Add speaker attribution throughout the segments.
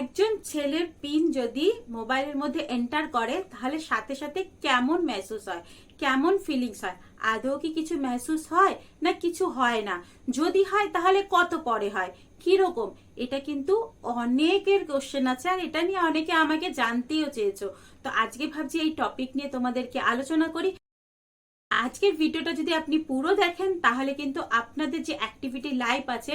Speaker 1: একজন ছেলের পিন যদি মোবাইলের মধ্যে এন্টার করে, তাহলে সাথে সাথে কেমন মেহসুস হয়? কেমন ফিলিংস হয়? আদৌ কি কিছু মেহসুস হয় না কিছু হয় না? যদি হয়, তাহলে কত পরে হয়? কীরকম? এটা কিন্তু অনেকের কোশ্চেন আছে আর এটা নিয়ে অনেকে আমাকে জানতেও চেয়েছো। তো আজকে ভাবছি এই টপিক নিয়ে তোমাদেরকে আলোচনা করি। আজকের ভিডিওটা যদি আপনি পুরো দেখেন, তাহলে কিন্তু আপনাদের যে অ্যাক্টিভিটি লাইফ আছে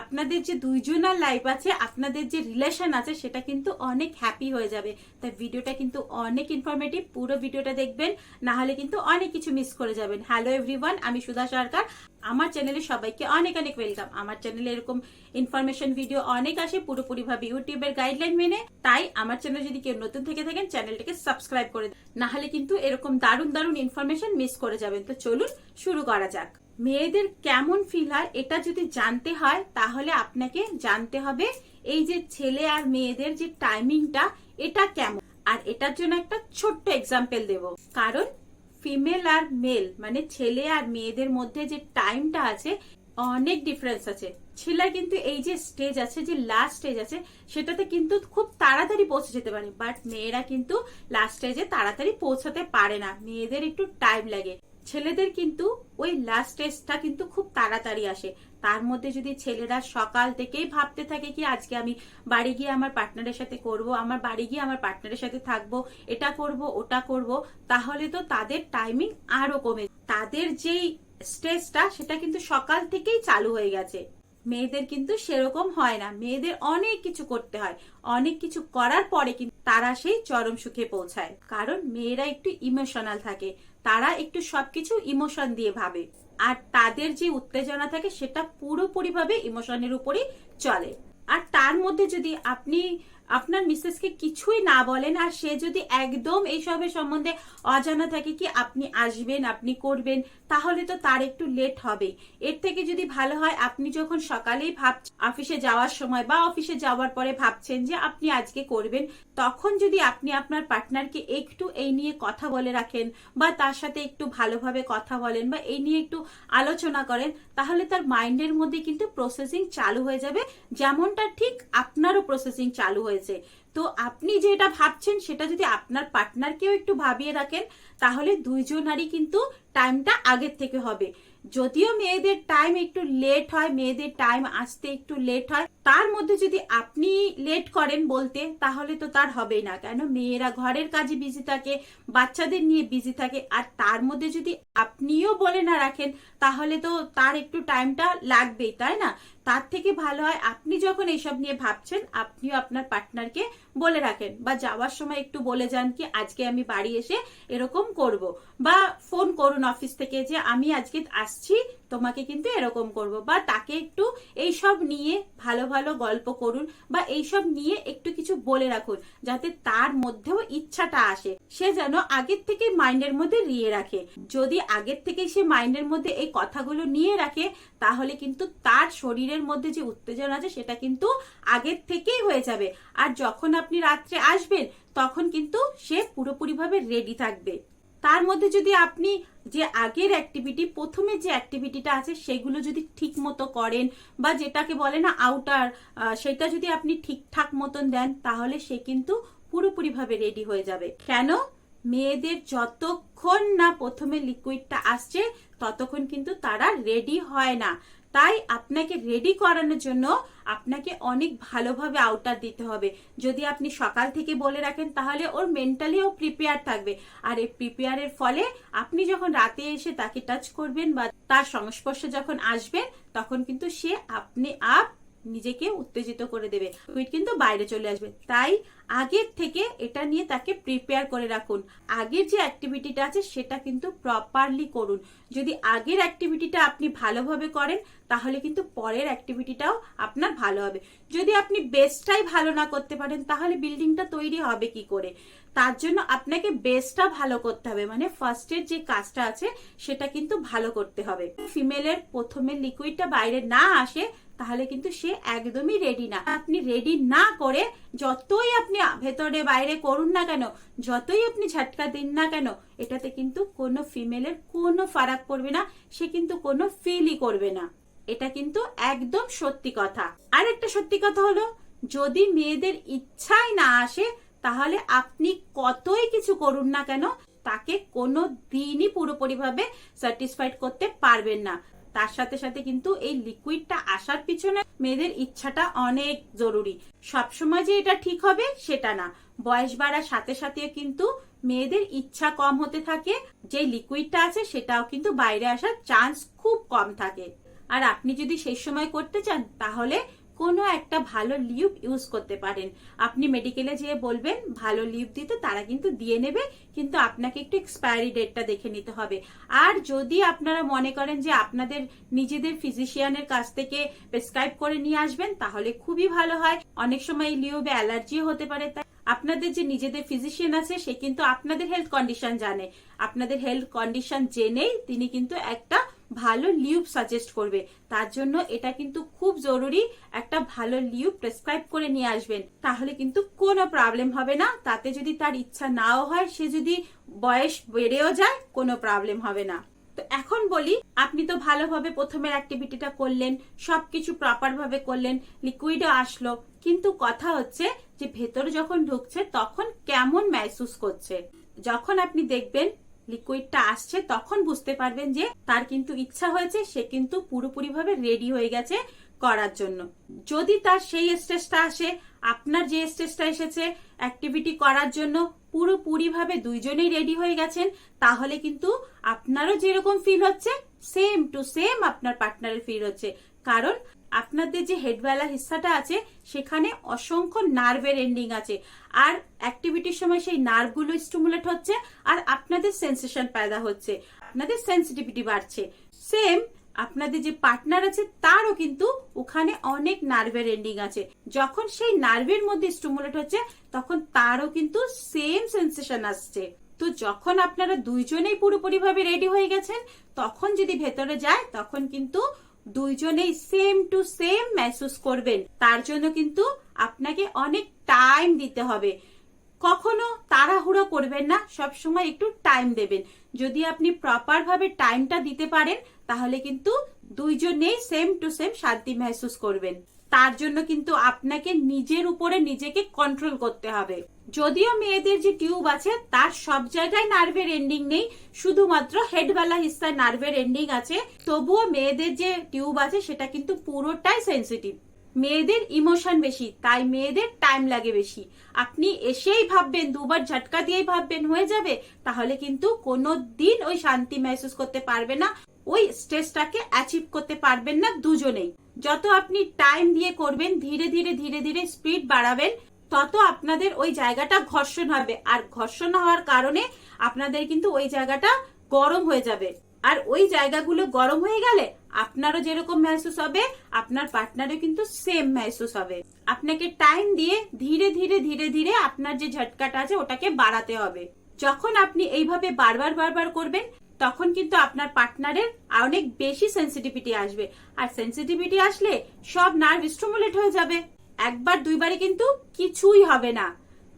Speaker 1: আপনাদের যে দুইজনের লাইফ আছে, আপনাদের যে রিলেশন আছে, সেটা কিন্তু অনেক হ্যাপি হয়ে যাবে। তাই ভিডিওটা কিন্তু অনেক ইনফরমেটিভ পুরো ভিডিওটা দেখবেন, না হলে কিন্তু অনেক কিছু মিস করে যাবেন। হ্যালো এভরিওয়ান আমি সুধা সরকার। আমার চ্যানেলে সবাইকে অনেক অনেক ওয়েলকাম আমার চ্যানেলে এরকম ইনফরমেশন ভিডিও অনেক আসে পুরোপুরি ভাবে ইউটিউবের গাইডলাইন মেনে। তাই আমার চ্যানেল যদি কেউ নতুন থেকে থাকেন চ্যানেলটাকে সাবস্ক্রাইব করে। না হলে কিন্তু এরকম দারুণ দারুণ ইনফরমেশন মিস করে যাবেন। তো চলুন শুরু করা যাক। মেয়েদের কেমন ফিল হয় এটা যদি জানতে হয়, তাহলে আপনাকে জানতে হবে এই যে ছেলে আর মেয়েদের যে টাইমিংটা এটা কেমন? আর এটার জন্য একটা ছোট্ট এক্সাম্পল দেব। কারণ ফিমেল আর মেল মানে ছেলে আর মেয়েদের মধ্যে যে টাইমটা আছে, অনেক ডিফারেন্স আছে। ছেলের কিন্তু এই যে স্টেজ আছে, যে লাস্ট স্টেজ আছে, সেটাতে কিন্তু খুব তাড়াতাড়ি পৌঁছে যেতে পারে। বাট মেয়েরা কিন্তু লাস্ট স্টেজে তাড়াতাড়ি পৌঁছাতে পারে না। মেয়েদের একটু টাইম লাগে। ছেলেদের কিন্তু ওই লাস্ট টেস্টটা কিন্তু খুব তাড়াতাড়ি আসে। তার মধ্যে যদি ছেলেরা সকাল থেকেই ভাবতে থাকে কি, আজকে আমি বাড়ি গিয়ে আমার পার্টনারের সাথে করব, আমার বাড়ি গিয়ে আমার পার্টনারের সাথে থাকব, এটা করব, ওটা করব, তাহলে তো তাদের টাইমিং আরও কমে। তাদের যেই স্টেজটা সেটা কিন্তু সকাল থেকেই চালু হয়ে গেছে। মেয়েদের কিন্তু সেরকম হয় না। মেয়েদের অনেক কিছু করতে হয়। অনেক কিছু করার পরে কিন্তু তারা সেই চরম সুখে পৌঁছায়। কারণ মেয়েরা একটু ইমোশনাল থাকে। তারা একটু সবকিছু ইমোশন দিয়ে ভাবে। আর তাদের যে উত্তেজনা থাকে, সেটা পুরোপুরিভাবে ইমোশনের উপরই চলে। আর তার মধ্যে যদি আপনি আপনার মিসেসকে কিছুই না বলেন আর সে যদি একদম এইসবের সম্বন্ধে অজানা থাকে কি আপনি আসবেন, আপনি করবেন, তাহলে তো তার একটু লেট হবে। এর থেকে যদি ভালো হয়, আপনি যখন সকালেই ভাব অফিসে যাওয়ার সময় বা অফিসে যাওয়ার পরে ভাবছেন যে আপনি আজকে করবেন, তখন যদি আপনি আপনার পার্টনারকে একটু এই নিয়ে কথা বলে রাখেন বা তার সাথে একটু ভালোভাবে কথা বলেন বা এই নিয়ে একটু আলোচনা করেন, তাহলে তার মাইন্ডের মধ্যে কিন্তু প্রসেসিং চালু হয়ে যাবে। যেমনটা ঠিক আপনারও প্রসেসিং চালু হয়েছে। তো আপনি যেটা ভাবছেন, সেটা যদি আপনার পার্টনারকেও একটু ভাবিয়ে রাখেন, তাহলে দুইজনারই কিন্তু টাইমটা আগের থেকে হবে। যদিও মেয়েদের টাইম একটু লেট হয়, মেয়েদের টাইম আসতে একটু লেট হয়, তার মধ্যে যদি আপনি লেট করেন বলতে, তাহলে তো তার হবেই না। কেন? মেয়েরা ঘরের কাজে বিজি থাকে, বাচ্চাদের নিয়ে বিজি থাকে, আর তার মধ্যে যদি আপনিও বলে না রাখেন, তাহলে তো তার একটু টাইমটা লাগবেই, তাই না? তার থেকে ভালো হয় আপনি যখন এইসব নিয়ে ভাবছেন, আপনিও আপনার পার্টনারকে বলে রাখেন বা যাওয়ার সময় একটু বলে যান কি, আজকে আমি বাড়ি এসে এরকম করব বা ফোন করুন অফিস থেকে যে, আমি আজকে আসছি, তোমাকে কিন্তু এরকম করব। বা তাকে একটু এইসব নিয়ে ভালো ভালো গল্প করুন বা এইসব নিয়ে একটু কিছু বলে রাখুন যাতে তার মধ্যেও ইচ্ছাটা আসে। সে যেন আগের থেকে মাইন্ডের মধ্যে নিয়ে রাখে। যদি আগের থেকে সে মাইন্ডের মধ্যে এই কথাগুলো নিয়ে রাখে, তাহলে কিন্তু তার শরীরের মধ্যে যে উত্তেজনা আছে, সেটা কিন্তু আগের থেকেই হয়ে যাবে। আর যখন আপনি রাত্রে আসবেন, তখন কিন্তু সে পুরোপুরিভাবে রেডি থাকবে। তার মধ্যে যদি আপনি যে আগের অ্যাক্টিভিটি প্রথমে যে অ্যাক্টিভিটিটা আছে, সেগুলো যদি ঠিক মতো করেন বা যেটাকে বলে না আউটার সেটা যদি আপনি ঠিকঠাক মতন দেন, তাহলে সে কিন্তু পুরোপুরিভাবে রেডি হয়ে যাবে। কেন? মেয়েদের যতক্ষণ না প্রথমে লিকুইডটা আসছে, ততক্ষণ কিন্তু তারা রেডি হয় না। তাই আপনাকে রেডি করানোর জন্য আপনাকে অনেক ভালোভাবে আউটার দিতে হবে। যদি আপনি সকাল থেকে বলে রাখেন, তাহলে ওর মেন্টালি ও প্রিপেয়ার থাকবে। আর এই প্রিপেয়ারের ফলে আপনি যখন রাতে এসে তাকে টাচ করবেন বা তার সংস্পর্শে যখন আসবেন, তখন কিন্তু সে আপনি আপ নিজেকে উত্তেজিত করে দেবে। উইট কিন্তু বাইরে চলে আসবে। তাই আগের থেকে এটা নিয়ে তাকে প্রিপেয়ার করে রাখুন। আগের যে অ্যাক্টিভিটিটা আছে, সেটা কিন্তু প্রপারলি করুন। যদি আগের অ্যাক্টিভিটিটা আপনি ভালোভাবে করেন, তাহলে কিন্তু পরের অ্যাক্টিভিটিটাও আপনার ভালো হবে। যদি আপনি বেস্টটাই ভালো না করতে পারেন, তাহলে বিল্ডিংটা তৈরি হবে কি করে? তার জন্য আপনাকে বেসটা ভালো করতে হবে। মানে ফার্স্টের যে কাজটা আছে, সেটা কিন্তু ভালো করতে হবে। ফিমেলের প্রথমে লিকুইডটা বাইরে না আসে তাহলে কিন্তু সে একদমই রেডি না। আপনি রেডি না করে যতই আপনি ভেতরে বাইরে করুন না কেন, যতই আপনি ঝাটকা দিন না কেন, এটাতে কিন্তু কোনো ফিমেলের কোনো ফারাক পড়বে না, সে কিন্তু কোনো ফিলই করবে না। এটা কিন্তু একদম সত্যি কথা। আর একটা সত্যি কথা হলো, যদি মেয়েদের ইচ্ছাই না আসে, তাহলে আপনি কতই কিছু করুন না কেন, তাকে কোনো দিনই পুরোপুরিভাবে স্যাটিসফাইড করতে পারবেন না। তার সাথে সাথে কিন্তু এই লিকুইডটা আসার পিছনে মেয়েদের ইচ্ছাটা অনেক জরুরি। সবসময় যে এটা ঠিক হবে, সেটা না। বয়স বাড়ার সাথে সাথে কিন্তু মেয়েদের ইচ্ছা কম হতে থাকে যে লিকুইডটা আছে সেটাও কিন্তু বাইরে আসার চান্স খুব কম থাকে। আর আপনি যদি সেই সময় করতে চান, তাহলে কোনো একটা ভালো লিউব ইউজ করতে পারেন। আপনি মেডিকেলে যেয়ে বলবেন, ভালো লিউব দিতে, তারা কিন্তু দিয়ে নেবে, কিন্তু আপনাকে একটু এক্সপায়ারি ডেটটা দেখে নিতে হবে। আর যদি আপনারা মনে করেন যে আপনাদের নিজেদের ফিজিশিয়ানের কাছ থেকে প্রেসক্রাইব করে নিয়ে আসবেন, তাহলে খুবই ভালো হয়। অনেক সময় এই লিউবে অ্যালার্জিও হতে পারে, তাই আপনাদের যে নিজেদের ফিজিশিয়ান আছে, সে কিন্তু আপনাদের হেলথ কন্ডিশন জানে। আপনাদের হেলথ কন্ডিশন জেনেই তিনি কিন্তু একটা ভালো লিউব সাজেস্ট করবে। তার জন্য এটা কিন্তু খুব জরুরি একটা ভালো লিউব প্রেসক্রাইব করে নিয়ে আসবেন। তাহলে কিন্তু কোনো প্রবলেম হবে না। তাতে যদি তার ইচ্ছা নাও হয়, সে যদি বয়স বেড়েও যায়, কোনো প্রবলেম হবে না। তো এখন বলি, আপনি তো ভালোভাবে প্রথমের অ্যাক্টিভিটিটা করলেন, সবকিছু প্রপার ভাবে করলেন লিকুইডও আসলো। কিন্তু কথা হচ্ছে যে ভেতরে যখন ঢুকছে, তখন কেমন মেহসুস করছে? যখন আপনি দেখবেন লিকুইডটা আসছে, তখন বুঝতে পারবেন যে তার কিন্তু ইচ্ছা হয়েছে, সে কিন্তু পুরোপুরিভাবে রেডি হয়ে গেছে করার জন্য। যদি তার সেই স্টেজটা আসে, আপনার যে স্টেজটা এসেছে অ্যাক্টিভিটি করার জন্য পুরোপুরিভাবে দুইজনেই রেডি হয়ে গেছেন, তাহলে কিন্তু আপনারও যেরকম ফিল হচ্ছে সেম টু সেম আপনার পার্টনারের ফিল হচ্ছে। কারণ আপনাদের যে হেডওয়ালা হিস্সাটা আছে, সেখানে অসংখ্য নার্ভের এন্ডিং আছে। আর অ্যাক্টিভিটির সময় সেই নার্ভগুলো স্টিমুলেট হচ্ছে, আর আপনাদের সেন্সেশন পয়দা হচ্ছে। আপনাদের সেন্সিটিভিটি বাড়ছে। সেম আপনাদের যে পার্টনার আছে, তারও কিন্তু ওখানে অনেক নার্ভের এন্ডিং আছে। যখন সেই নার্ভের মধ্যে স্টিমুলেট হচ্ছে, তখন তারও কিন্তু সেম সেন্সেশন আসছে। তো যখন আপনারা দুইজনেই পুরোপুরিভাবে রেডি হয়ে গেছেন, তখন যদি ভেতরে যায়, তখন কিন্তু দুইজনেই সেম টু সেম মেহসুস করবেন। তার জন্য কিন্তু আপনাকে অনেক টাইম দিতে হবে। কখনো তাড়াহুড়ো করবেন না সব সময় একটু টাইম দেবেন। যদি আপনি প্রপার ভাবে টাইমটা দিতে পারেন, তাহলে কিন্তু দুইজনেই সেম টু সেম শান্তি মেহসুস করবেন। তার জন্য কিন্তু আপনাকে নিজের উপরে নিজেকে কন্ট্রোল করতে হবে। যদিও মেয়েদের যে টিউব আছে, তার সব জায়গায় নার্ভের এন্ডিং নেই, শুধুমাত্র হেডওয়ালা হিস্সায় নার্ভের এন্ডিং আছে। তবুও মেয়েদের যে টিউব আছে, সেটা কিন্তু পুরোটাই সেন্সিটিভ মেয়েদের ইমোশন বেশি, তাই মেয়েদের টাইম লাগে বেশি। আপনি এসেই ভাববেন, দুবার ঝটকা দিয়েই ভাববেন হয়ে যাবে, তাহলে কিন্তু কোনো দিন ওই শান্তি মেহসুস করতে পারবে না, ওই স্টেজটাকে অ্যাচিভ করতে পারবেন না দুজনেই। যত আপনি টাইম দিয়ে করবেন, ধীরে ধীরে ধীরে ধীরে স্পিড বাড়াবেন তত আপনাদের ওই জায়গাটা ঘর্ষণ হবে। আর ঘর্ষণ হওয়ার কারণে আপনাদের কিন্তু ওই জায়গাটা গরম হয়ে যাবে। আর ওই জায়গাগুলো গরম হয়ে গেলে আপনারও যেরকম মেহসুস হবে, আপনার পার্টনারও কিন্তু সেম মেহসুস হবে। আপনাকে টাইম দিয়ে ধীরে ধীরে ধীরে ধীরে আপনার যে ঝটকাটা আছে ওটাকে বাড়াতে হবে। যখন আপনি এইভাবে বারবার বারবার করবেন, তখন কিন্তু আপনার পার্টনারের অনেক বেশি সেন্সিটিভিটি আসবে। আর সেন্সিটিভিটি আসলে সব নার্ভ স্টিমুলেট হয়ে যাবে। একবার দুইবারে কিন্তু কিছুই হবে না।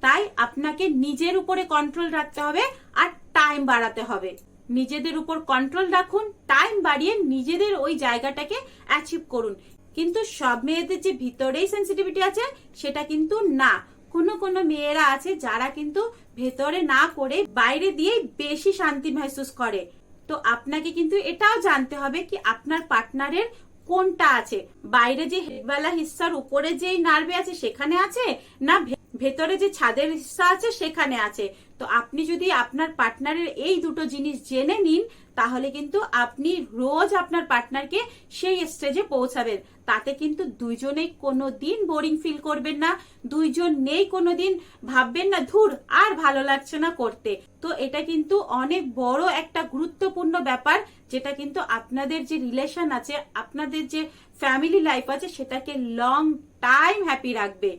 Speaker 1: তাই আপনাকে নিজের উপরে কন্ট্রোল রাখতে হবে আর টাইম বাড়াতে হবে। নিজেদের উপর কন্ট্রোল রাখুন টাইম বাড়িয়ে নিজেদের ওই জায়গাটাকে অ্যাচিভ করুন। কিন্তু সব মেয়েদের যে ভিতরেই সেন্সিটিভিটি আছে, সেটা কিন্তু না। কোনো কোনো মেয়েরা আছে যারা কিন্তু ভেতরে না করে বাইরে দিয়েই বেশি শান্তি মেহসুস করে। তো আপনাকে কিন্তু এটাও জানতে হবে কি আপনার পার্টনারের কোনটা আছে? বাইরে যে হেডবেলা হিসার উপরে যে নার্ভে আছে সেখানে আছে? না ভেতরে যে ছাদের হিস্সা আছে, সেখানে আছে। তো আপনি যদি আপনার পার্টনারের এই দুটো জিনিস জেনে নিন, তাহলে কিন্তু আপনি রোজ আপনার পার্টনারকে সেই স্টেজে পৌঁছাবেন। তাতে কিন্তু দুইজনেই কোনো দিন বোরিং ফিল করবেন না, দুইজন নেই কোনো দিন ভাববেন না, ধুর, আর ভালো লাগছে না করতে। তো এটা কিন্তু অনেক বড় একটা গুরুত্বপূর্ণ ব্যাপার, যেটা কিন্তু আপনাদের যে রিলেশন আছে, আপনাদের যে ফ্যামিলি লাইফ আছে, সেটাকে লং টাইম হ্যাপি রাখবে।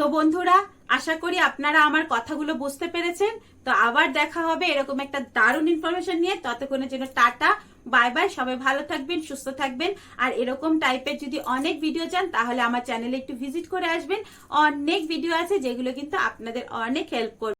Speaker 1: তো বন্ধুরা, আশা করি আপনারা আমার কথাগুলো বুঝতে পেরেছেন। তো আবার দেখা হবে এরকম একটা দারুণ ইনফরমেশন নিয়ে। ততক্ষণের জন্য টাটা, বাই বাই, সবাই ভালো থাকবেন, সুস্থ থাকবেন। আর এরকম টাইপের যদি অনেক ভিডিও চান, তাহলে আমার চ্যানেলে একটু ভিজিট করে আসবেন। অনেক ভিডিও আছে যেগুলো কিন্তু আপনাদের অনেক হেল্প করবে।